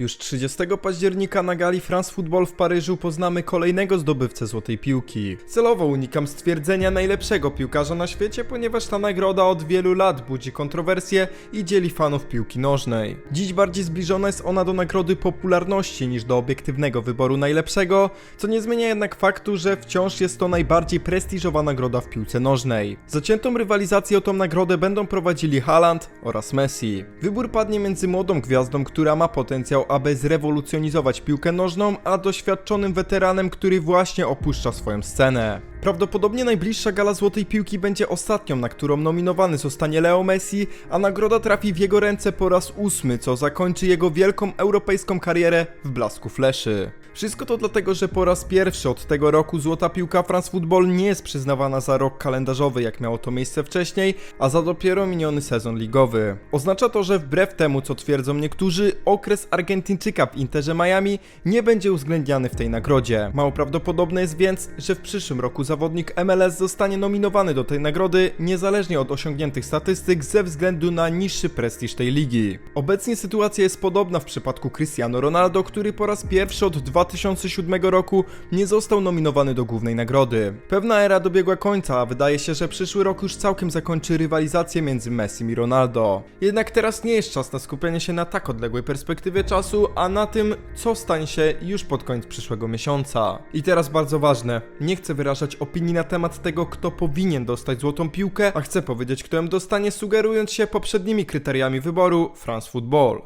Już 30 października na gali France Football w Paryżu poznamy kolejnego zdobywcę złotej piłki. Celowo unikam stwierdzenia najlepszego piłkarza na świecie, ponieważ ta nagroda od wielu lat budzi kontrowersje i dzieli fanów piłki nożnej. Dziś bardziej zbliżona jest ona do nagrody popularności niż do obiektywnego wyboru najlepszego, co nie zmienia jednak faktu, że wciąż jest to najbardziej prestiżowa nagroda w piłce nożnej. Zaciętą rywalizację o tą nagrodę będą prowadzili Haaland oraz Messi. Wybór padnie między młodą gwiazdą, która ma potencjał, aby zrewolucjonizować piłkę nożną, a doświadczonym weteranem, który właśnie opuszcza swoją scenę. Prawdopodobnie najbliższa gala Złotej Piłki będzie ostatnią, na którą nominowany zostanie Leo Messi, a nagroda trafi w jego ręce po raz ósmy, co zakończy jego wielką europejską karierę w blasku fleszy. Wszystko to dlatego, że po raz pierwszy od tego roku Złota Piłka France Football nie jest przyznawana za rok kalendarzowy, jak miało to miejsce wcześniej, a za dopiero miniony sezon ligowy. Oznacza to, że wbrew temu, co twierdzą niektórzy, okres Argentyńczyka w Interze Miami nie będzie uwzględniany w tej nagrodzie. Mało prawdopodobne jest więc, że w przyszłym roku zawodnik MLS zostanie nominowany do tej nagrody niezależnie od osiągniętych statystyk ze względu na niższy prestiż tej ligi. Obecnie sytuacja jest podobna w przypadku Cristiano Ronaldo, który po raz pierwszy od 2007 roku nie został nominowany do głównej nagrody. Pewna era dobiegła końca, a wydaje się, że przyszły rok już całkiem zakończy rywalizację między Messi i Ronaldo. Jednak teraz nie jest czas na skupienie się na tak odległej perspektywie czasu, a na tym, co stanie się już pod koniec przyszłego miesiąca. I teraz bardzo ważne, nie chcę wyrażać opinii na temat tego, kto powinien dostać złotą piłkę, a chcę powiedzieć, kto ją dostanie, sugerując się poprzednimi kryteriami wyboru France Football.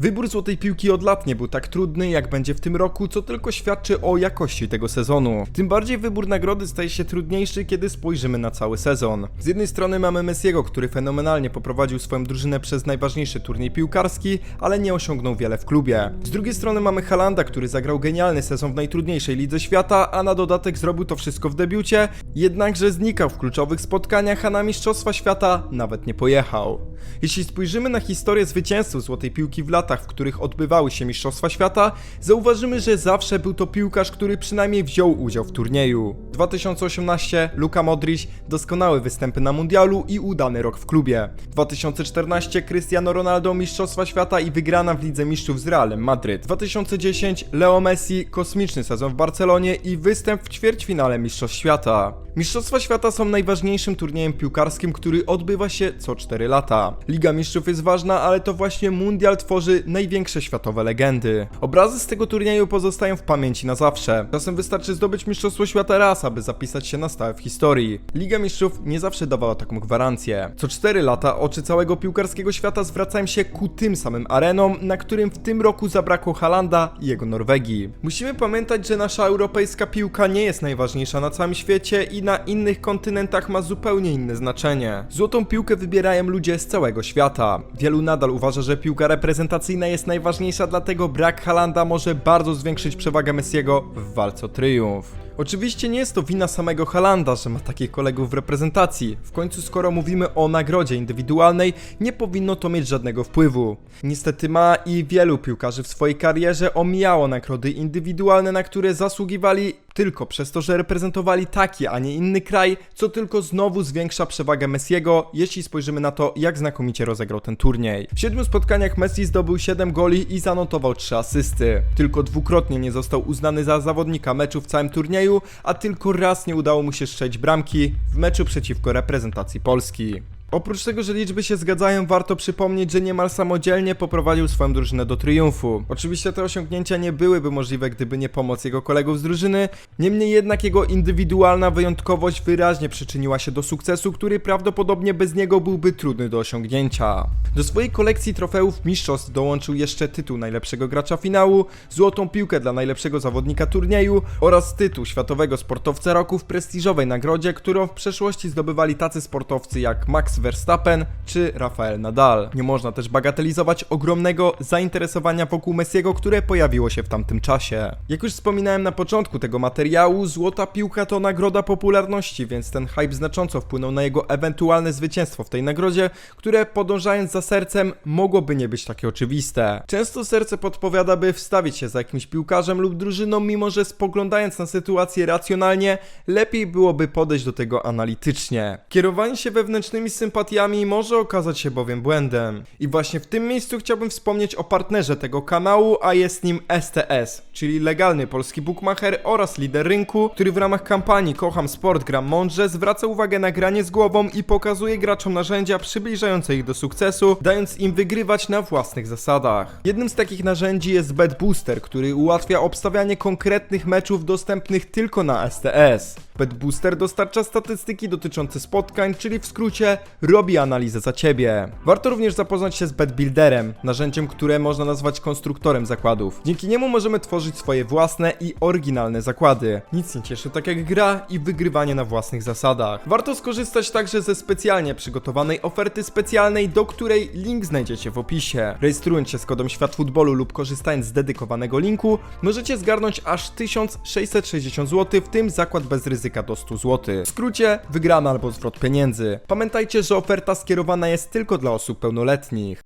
Wybór złotej piłki od lat nie był tak trudny, jak będzie w tym roku, co tylko świadczy o jakości tego sezonu. Tym bardziej wybór nagrody staje się trudniejszy, kiedy spojrzymy na cały sezon. Z jednej strony mamy Messiego, który fenomenalnie poprowadził swoją drużynę przez najważniejszy turniej piłkarski, ale nie osiągnął wiele w klubie. Z drugiej strony mamy Halanda, który zagrał genialny sezon w najtrudniejszej lidze świata, a na dodatek zrobił to wszystko w debiucie, jednakże znikał w kluczowych spotkaniach, a na Mistrzostwa Świata nawet nie pojechał. Jeśli spojrzymy na historię zwycięzców złotej piłki w latach, w których odbywały się Mistrzostwa Świata, zauważymy, że zawsze był to piłkarz, który przynajmniej wziął udział w turnieju. 2018 Luka Modric, doskonałe występy na mundialu i udany rok w klubie. 2014 Cristiano Ronaldo Mistrzostwa Świata i wygrana w Lidze Mistrzów z Realem Madryt. 2010 Leo Messi, kosmiczny sezon w Barcelonie i występ w ćwierćfinale Mistrzostw Świata. Mistrzostwa Świata są najważniejszym turniejem piłkarskim, który odbywa się co 4 lata. Liga Mistrzów jest ważna, ale to właśnie mundial tworzy największe światowe legendy. Obrazy z tego turnieju pozostają w pamięci na zawsze. Czasem wystarczy zdobyć Mistrzostwo Świata raz, aby zapisać się na stałe w historii. Liga Mistrzów nie zawsze dawała taką gwarancję. Co 4 lata oczy całego piłkarskiego świata zwracają się ku tym samym arenom, na którym w tym roku zabrakło Halanda i jego Norwegii. Musimy pamiętać, że nasza europejska piłka nie jest najważniejsza na całym świecie i na innych kontynentach ma zupełnie inne znaczenie. Złotą piłkę wybierają ludzie z całego świata. Wielu nadal uważa, że piłka reprezentacyjna jest najważniejsza, dlatego brak Halanda może bardzo zwiększyć przewagę Messiego w walce o triumf. Oczywiście nie jest to wina samego Halanda, że ma takich kolegów w reprezentacji. W końcu skoro mówimy o nagrodzie indywidualnej, nie powinno to mieć żadnego wpływu. Niestety ma i wielu piłkarzy w swojej karierze omijało nagrody indywidualne, na które zasługiwali tylko przez to, że reprezentowali taki, a nie inny kraj, co tylko znowu zwiększa przewagę Messiego, jeśli spojrzymy na to, jak znakomicie rozegrał ten turniej. W siedmiu spotkaniach Messi zdobył 7 goli i zanotował 3 asysty. Tylko dwukrotnie nie został uznany za zawodnika meczu w całym turnieju, a tylko raz nie udało mu się strzelić bramki w meczu przeciwko reprezentacji Polski. Oprócz tego, że liczby się zgadzają, warto przypomnieć, że niemal samodzielnie poprowadził swoją drużynę do triumfu. Oczywiście te osiągnięcia nie byłyby możliwe, gdyby nie pomoc jego kolegów z drużyny, niemniej jednak jego indywidualna wyjątkowość wyraźnie przyczyniła się do sukcesu, który prawdopodobnie bez niego byłby trudny do osiągnięcia. Do swojej kolekcji trofeów mistrzostw dołączył jeszcze tytuł najlepszego gracza finału, złotą piłkę dla najlepszego zawodnika turnieju oraz tytuł światowego sportowca roku w prestiżowej nagrodzie, którą w przeszłości zdobywali tacy sportowcy jak Max Verstappen czy Rafael Nadal. Nie można też bagatelizować ogromnego zainteresowania wokół Messiego, które pojawiło się w tamtym czasie. Jak już wspominałem na początku tego materiału, złota piłka to nagroda popularności, więc ten hype znacząco wpłynął na jego ewentualne zwycięstwo w tej nagrodzie, które podążając za sercem mogłoby nie być takie oczywiste. Często serce podpowiada, by wstawić się za jakimś piłkarzem lub drużyną, mimo że spoglądając na sytuację racjonalnie, lepiej byłoby podejść do tego analitycznie. Kierowanie się wewnętrznymi symbolami sympatiami może okazać się bowiem błędem. I właśnie w tym miejscu chciałbym wspomnieć o partnerze tego kanału, a jest nim STS, czyli legalny polski bookmacher oraz lider rynku, który w ramach kampanii Kocham Sport, gram mądrze zwraca uwagę na granie z głową i pokazuje graczom narzędzia przybliżające ich do sukcesu, dając im wygrywać na własnych zasadach. Jednym z takich narzędzi jest Bet Booster, który ułatwia obstawianie konkretnych meczów dostępnych tylko na STS. Bet Booster dostarcza statystyki dotyczące spotkań, czyli w skrócie robi analizę za ciebie. Warto również zapoznać się z Bet Builderem, narzędziem, które można nazwać konstruktorem zakładów. Dzięki niemu możemy tworzyć swoje własne i oryginalne zakłady. Nic nie cieszy tak jak gra i wygrywanie na własnych zasadach. Warto skorzystać także ze specjalnie przygotowanej oferty specjalnej, do której link znajdziecie w opisie. Rejestrując się z kodem Świat Futbolu lub korzystając z dedykowanego linku, możecie zgarnąć aż 1660 zł, w tym zakład bez ryzyka do 100 zł. W skrócie, wygrana albo zwrot pieniędzy. Pamiętajcie, że oferta skierowana jest tylko dla osób pełnoletnich.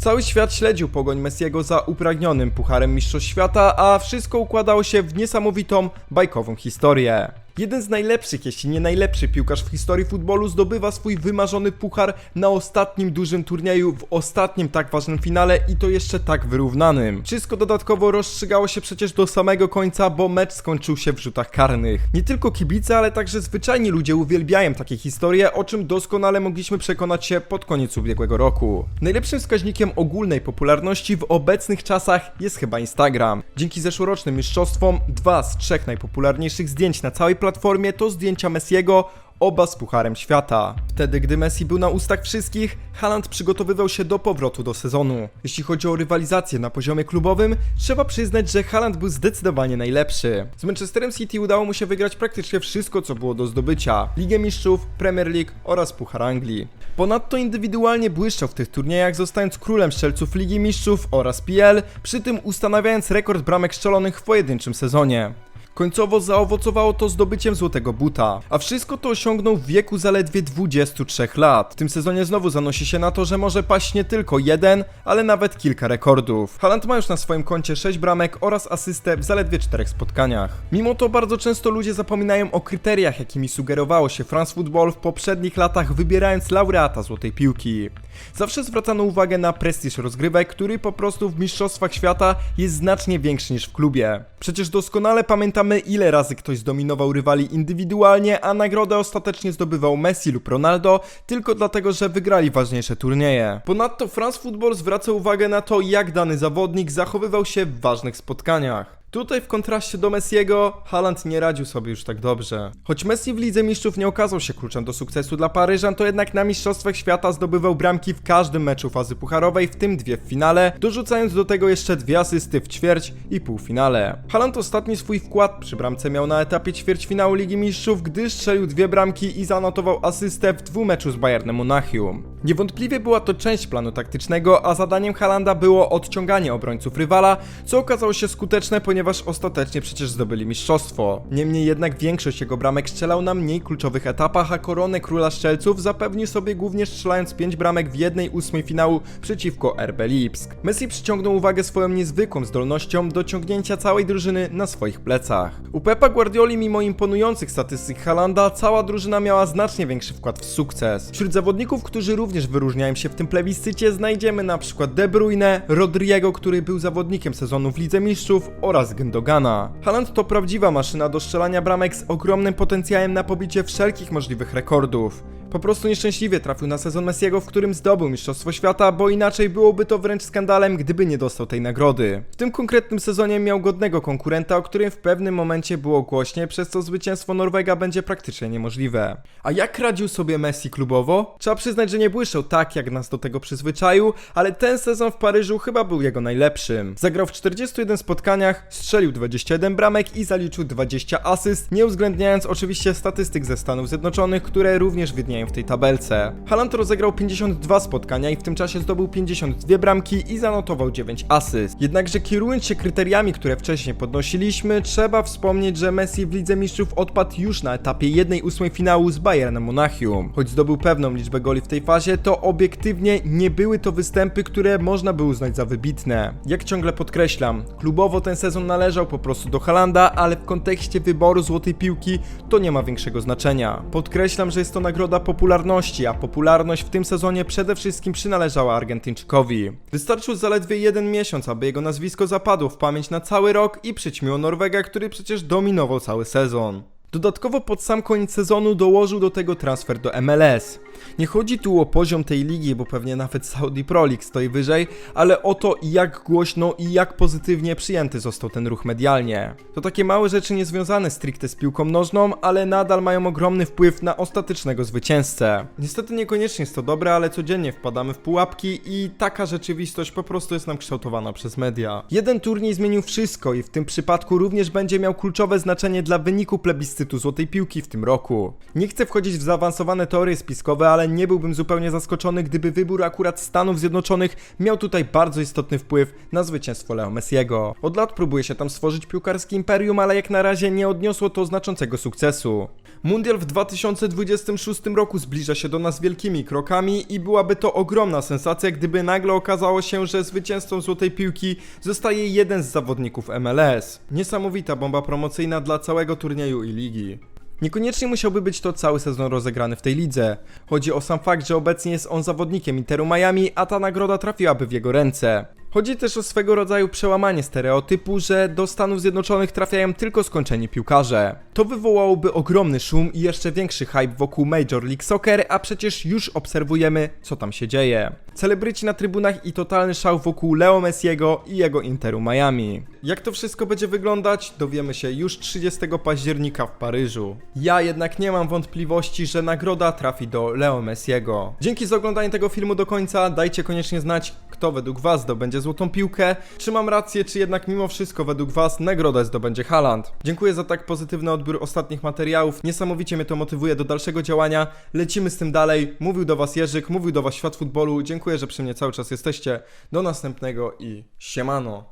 Cały świat śledził pogoń Messiego za upragnionym Pucharem Mistrzostw Świata, a wszystko układało się w niesamowitą, bajkową historię. Jeden z najlepszych, jeśli nie najlepszy piłkarz w historii futbolu zdobywa swój wymarzony puchar na ostatnim dużym turnieju w ostatnim tak ważnym finale i to jeszcze tak wyrównanym. Wszystko dodatkowo rozstrzygało się przecież do samego końca, bo mecz skończył się w rzutach karnych. Nie tylko kibice, ale także zwyczajni ludzie uwielbiają takie historie, o czym doskonale mogliśmy przekonać się pod koniec ubiegłego roku. Najlepszym wskaźnikiem ogólnej popularności w obecnych czasach jest chyba Instagram. Dzięki zeszłorocznym mistrzostwom, dwa z trzech najpopularniejszych zdjęć na całej platformie to zdjęcia Messiego, oba z Pucharem Świata. Wtedy, gdy Messi był na ustach wszystkich, Haaland przygotowywał się do powrotu do sezonu. Jeśli chodzi o rywalizację na poziomie klubowym, trzeba przyznać, że Haaland był zdecydowanie najlepszy. Z Manchesterem City udało mu się wygrać praktycznie wszystko, co było do zdobycia. Ligę Mistrzów, Premier League oraz Puchar Anglii. Ponadto indywidualnie błyszczał w tych turniejach, zostając królem strzelców Ligi Mistrzów oraz PL, przy tym ustanawiając rekord bramek strzelonych w pojedynczym sezonie. Końcowo zaowocowało to zdobyciem złotego buta, a wszystko to osiągnął w wieku zaledwie 23 lat. W tym sezonie znowu zanosi się na to, że może paść nie tylko jeden, ale nawet kilka rekordów. Haaland ma już na swoim koncie 6 bramek oraz asystę w zaledwie 4 spotkaniach. Mimo to bardzo często ludzie zapominają o kryteriach, jakimi sugerowało się France Football w poprzednich latach wybierając laureata złotej piłki. Zawsze zwracano uwagę na prestiż rozgrywek, który po prostu w Mistrzostwach Świata jest znacznie większy niż w klubie. Przecież doskonale pamiętamy ile razy ktoś zdominował rywali indywidualnie, a nagrodę ostatecznie zdobywał Messi lub Ronaldo tylko dlatego, że wygrali ważniejsze turnieje. Ponadto France Football zwraca uwagę na to, jak dany zawodnik zachowywał się w ważnych spotkaniach. Tutaj w kontraście do Messiego, Haaland nie radził sobie już tak dobrze. Choć Messi w Lidze Mistrzów nie okazał się kluczem do sukcesu dla Paryżan, to jednak na Mistrzostwach Świata zdobywał bramki w każdym meczu fazy pucharowej, w tym dwie w finale, dorzucając do tego jeszcze dwie asysty w ćwierć i półfinale. Haaland ostatni swój wkład przy bramce miał na etapie ćwierćfinału Ligi Mistrzów, gdy strzelił dwie bramki i zanotował asystę w dwumeczu z Bayernem Monachium. Niewątpliwie była to część planu taktycznego, a zadaniem Halanda było odciąganie obrońców rywala, co okazało się skuteczne, ponieważ ostatecznie przecież zdobyli mistrzostwo. Niemniej jednak większość jego bramek strzelał na mniej kluczowych etapach, a koronę króla strzelców zapewnił sobie głównie strzelając 5 bramek w jednej ósmej finału przeciwko RB Lipsk. Messi przyciągnął uwagę swoją niezwykłą zdolnością do ciągnięcia całej drużyny na swoich plecach. U Pepa Guardioli mimo imponujących statystyk Halanda, cała drużyna miała znacznie większy wkład w sukces. Wśród zawodników, którzy również wyróżniają się w tym plebiscycie znajdziemy na przykład De Bruyne, Rodriego, który był zawodnikiem sezonu w Lidze Mistrzów oraz Gündogana. Haaland to prawdziwa maszyna do strzelania bramek z ogromnym potencjałem na pobicie wszelkich możliwych rekordów. Po prostu nieszczęśliwie trafił na sezon Messiego, w którym zdobył Mistrzostwo Świata, bo inaczej byłoby to wręcz skandalem, gdyby nie dostał tej nagrody. W tym konkretnym sezonie miał godnego konkurenta, o którym w pewnym momencie było głośnie, przez co zwycięstwo Norwega będzie praktycznie niemożliwe. A jak radził sobie Messi klubowo? Trzeba przyznać, że nie błyszczał tak, jak nas do tego przyzwyczaił, ale ten sezon w Paryżu chyba był jego najlepszym. Zagrał w 41 spotkaniach, strzelił 21 bramek i zaliczył 20 asyst, nie uwzględniając oczywiście statystyk ze Stanów Zjednoczonych, które również widnieją w tej tabelce. Haaland rozegrał 52 spotkania i w tym czasie zdobył 52 bramki i zanotował 9 asyst. Jednakże kierując się kryteriami, które wcześniej podnosiliśmy, trzeba wspomnieć, że Messi w Lidze Mistrzów odpadł już na etapie 1-8 finału z Bayernem Monachium. Choć zdobył pewną liczbę goli w tej fazie, to obiektywnie nie były to występy, które można by uznać za wybitne. Jak ciągle podkreślam, klubowo ten sezon należał po prostu do Halanda, ale w kontekście wyboru złotej piłki to nie ma większego znaczenia. Podkreślam, że jest to nagroda popularności, a popularność w tym sezonie przede wszystkim przynależała Argentyńczykowi. Wystarczył zaledwie jeden miesiąc, aby jego nazwisko zapadło w pamięć na cały rok i przyćmiło Norwega, który przecież dominował cały sezon. Dodatkowo pod sam koniec sezonu dołożył do tego transfer do MLS. Nie chodzi tu o poziom tej ligi, bo pewnie nawet Saudi Pro League stoi wyżej, ale o to jak głośno i jak pozytywnie przyjęty został ten ruch medialnie. To takie małe rzeczy niezwiązane stricte z piłką nożną, ale nadal mają ogromny wpływ na ostatecznego zwycięzcę. Niestety niekoniecznie jest to dobre, ale codziennie wpadamy w pułapki i taka rzeczywistość po prostu jest nam kształtowana przez media. Jeden turniej zmienił wszystko i w tym przypadku również będzie miał kluczowe znaczenie dla wyniku plebiscytu Złotej Piłki w tym roku. Nie chcę wchodzić w zaawansowane teorie spiskowe, ale nie byłbym zupełnie zaskoczony, gdyby wybór akurat Stanów Zjednoczonych miał tutaj bardzo istotny wpływ na zwycięstwo Leo Messiego. Od lat próbuje się tam stworzyć piłkarskie imperium, ale jak na razie nie odniosło to znaczącego sukcesu. Mundial w 2026 roku zbliża się do nas wielkimi krokami i byłaby to ogromna sensacja, gdyby nagle okazało się, że zwycięzcą Złotej Piłki zostaje jeden z zawodników MLS. Niesamowita bomba promocyjna dla całego turnieju i ligi. Niekoniecznie musiałby być to cały sezon rozegrany w tej lidze. Chodzi o sam fakt, że obecnie jest on zawodnikiem Interu Miami, a ta nagroda trafiłaby w jego ręce. Chodzi też o swego rodzaju przełamanie stereotypu, że do Stanów Zjednoczonych trafiają tylko skończeni piłkarze. To wywołałoby ogromny szum i jeszcze większy hype wokół Major League Soccer, a przecież już obserwujemy, co tam się dzieje. Celebryci na trybunach i totalny szał wokół Leo Messiego i jego Interu Miami. Jak to wszystko będzie wyglądać, dowiemy się już 30 października w Paryżu. Ja jednak nie mam wątpliwości, że nagroda trafi do Leo Messiego. Dzięki za oglądanie tego filmu do końca, dajcie koniecznie znać, kto według was zdobędzie złotą piłkę, czy mam rację, czy jednak mimo wszystko według was nagrodę zdobędzie Haaland. Dziękuję za tak pozytywny odbiór ostatnich materiałów, niesamowicie mnie to motywuje do dalszego działania, lecimy z tym dalej, mówił do was Jerzyk, mówił do was Świat Futbolu, dziękuję, że przy mnie cały czas jesteście, do następnego i siemano.